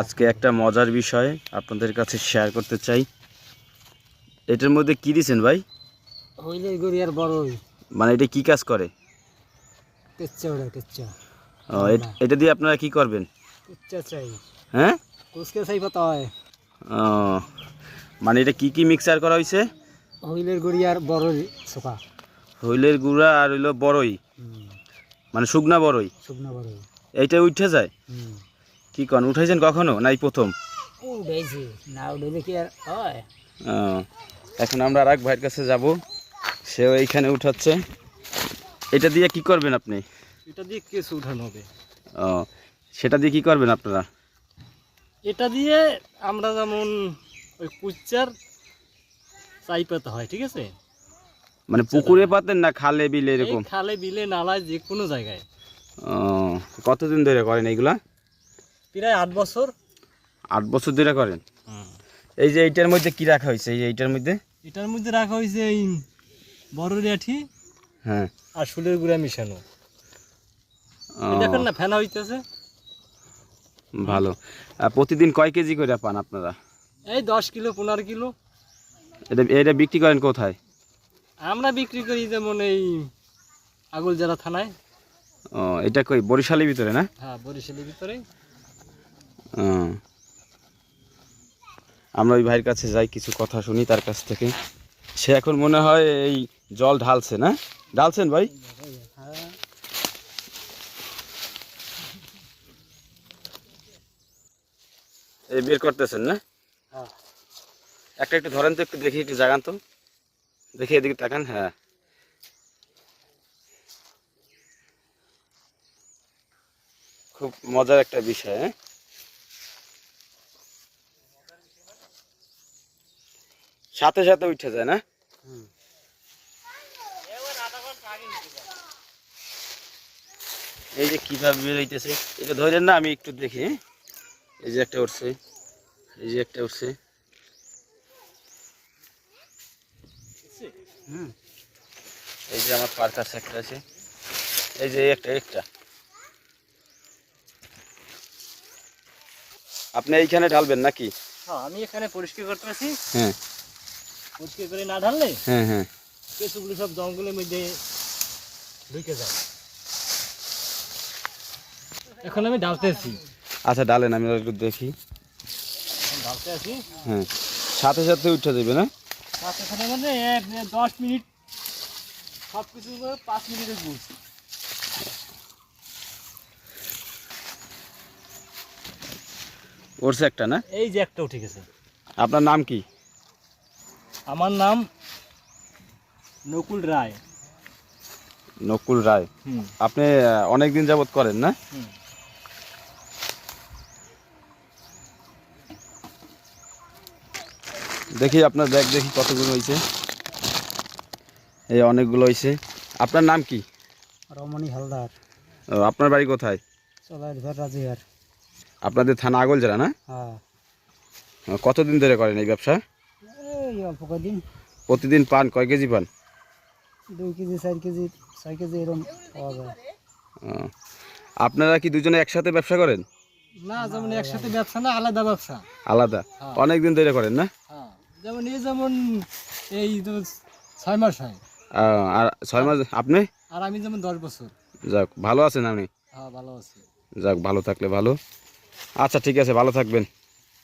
আজকে একটা মজার বিষয় আপনাদের কাছে শেয়ার করতে চাই। এটার মধ্যে কি দিছেন ভাই? হইলে গড়িয়ার বড়ই মানে এটা কি কাজ করে? কেচ্চা ওটা কেচ্চা ও, এটা দিয়ে আপনারা কি করবেন? কেচ্চা চাই। হ্যাঁ? কুচকে চাই পাতা হয়। ও, মানে এটা কি কি মিক্সার করা হয়েছে হইলের গড়িয়ার বড়ই সোকা হইলের গুঁড়া আর হইল বড়ই। মানে শুকনা বড়ই। শুকনো বড়ই। এইটা উঠে যায়? কি কন উঠাইছেন কখনো? নাই প্রথম? উঠেছি। না কি আর হয়? এখন আমরা আর এক ভাইয়ের কাছে যাব। সেও এইখানে উঠাচ্ছে। এটা দিয়ে কি করবেন আপনি? এটা দিয়ে কেস উঠানো হবে। ও সেটা দিয়ে কি করবেন আপনারা? এটা দিয়ে আমরা যেমন ওই কুচার চাই পাতা হয় ঠিক আছে? মানে পুকুরে পাতেন না খালে বিলে এরকম? খালে বিলে নালায় যে কোনো জায়গায়। ও কতদিন ধরে করেন এইগুলা? প্রায় আট বছর। আট বছর ধরে করেন? এই যে এইটার মধ্যে কি রাখা হয়েছে? এই যে এইটার মধ্যে? এটার মধ্যে রাখা হয়েছে এই বড় রেঠি হ্যাঁ। আর গুঁড়া মিশানো। দেখেন না ফেনা হইতেছে। ভালো। প্রতিদিন কয় কেজি করে পান আপনারা? এই দশ কিলো পনেরো কিলো। এটা এটা বিক্রি করেন কোথায়? আমরা বিক্রি করি যেমন এই আগুল যারা থানায়। ও এটা কই? বরিশালের ভিতরে না? হ্যাঁ বরিশালের ভিতরে। আমরা ওই ভাইয়ের কাছে যাই, কিছু কথা শুনি তার কাছ থেকে। সে এখন মনে হয় এই জল ঢালছে, না? ঢালছেন ভাই? এই বের করতেছেন, না? হ্যাঁ। একটা একটু ধরেন তো, একটু দেখি, একটু জাগান তো। দেখি এদিকে তাকান হ্যাঁ। খুব মজার একটা বিষয় হ্যাঁ? সাথে সাথে উঠে যায় না? এই যে কীভাবে বেরোইতেছে এটা ধরেন না আমি একটু দেখি হ্যাঁ? এই যে একটা উঠছে এই যে একটা উঠছে। হুম। এই যে আমার পার কাছে একটা আছে এই যে এই একটা একটা। আপনি এইখানে ঢালবেন নাকি? হ্যাঁ আমি এখানে পরিষ্কার করতে পারছি হ্যাঁ। পরিষ্কার করে না ঢাললে হ্যাঁ হ্যাঁ। কেঁচুগুলো সব জঙ্গলের মধ্যে ঢুকে যায়। এখন আমি ঢালতে আছি। আচ্ছা ডালেন আমি একটু দেখি। ঢালতে আছি। হ্যাঁ সাথে সাথে উঠে যাবে না? সাথে সাথে মানে এক দশ মিনিট সব কিছু পাঁচ মিনিটের বলছি উঠছে একটা না? এই যে একটা উঠে গেছে। আপনার নাম কি? আমার নাম নকুল রায়। নকুল রায়। আপনি অনেক দিন যাবত করেন না? দেখি আপনার ব্যাগ দেখি কতগুলো হয়েছে এই অনেকগুলো হয়েছে আপনার নাম কি? রমণী হালদার। আপনার বাড়ি কোথায়? রাজিহার। আপনাদের থানা আগল জেলা না? হ্যাঁ। কতদিন ধরে করেন এই ব্যবসা? এই অল্প কদিন প্রতিদিন পান কয় কেজি পান? দুই কেজি চার কেজি ছয় কেজি এরকম পাওয়া যায়। আপনারা কি দুজনে একসাথে ব্যবসা করেন? না যেমন একসাথে ব্যবসা না আলাদা ব্যবসা। আলাদা? হ্যাঁ। অনেক দিন ধরে করেন না? হ্যাঁ। যেমন এই যেমন এই তো ছয় মাস হয়। আর ছয় মাস আপনি? আর আমি যেমন দশ বছর। যাক ভালো আছেন আপনি হ্যাঁ ভালো আছি। যাক ভালো থাকলে ভালো। আচ্ছা ঠিক আছে ভালো থাকবেন।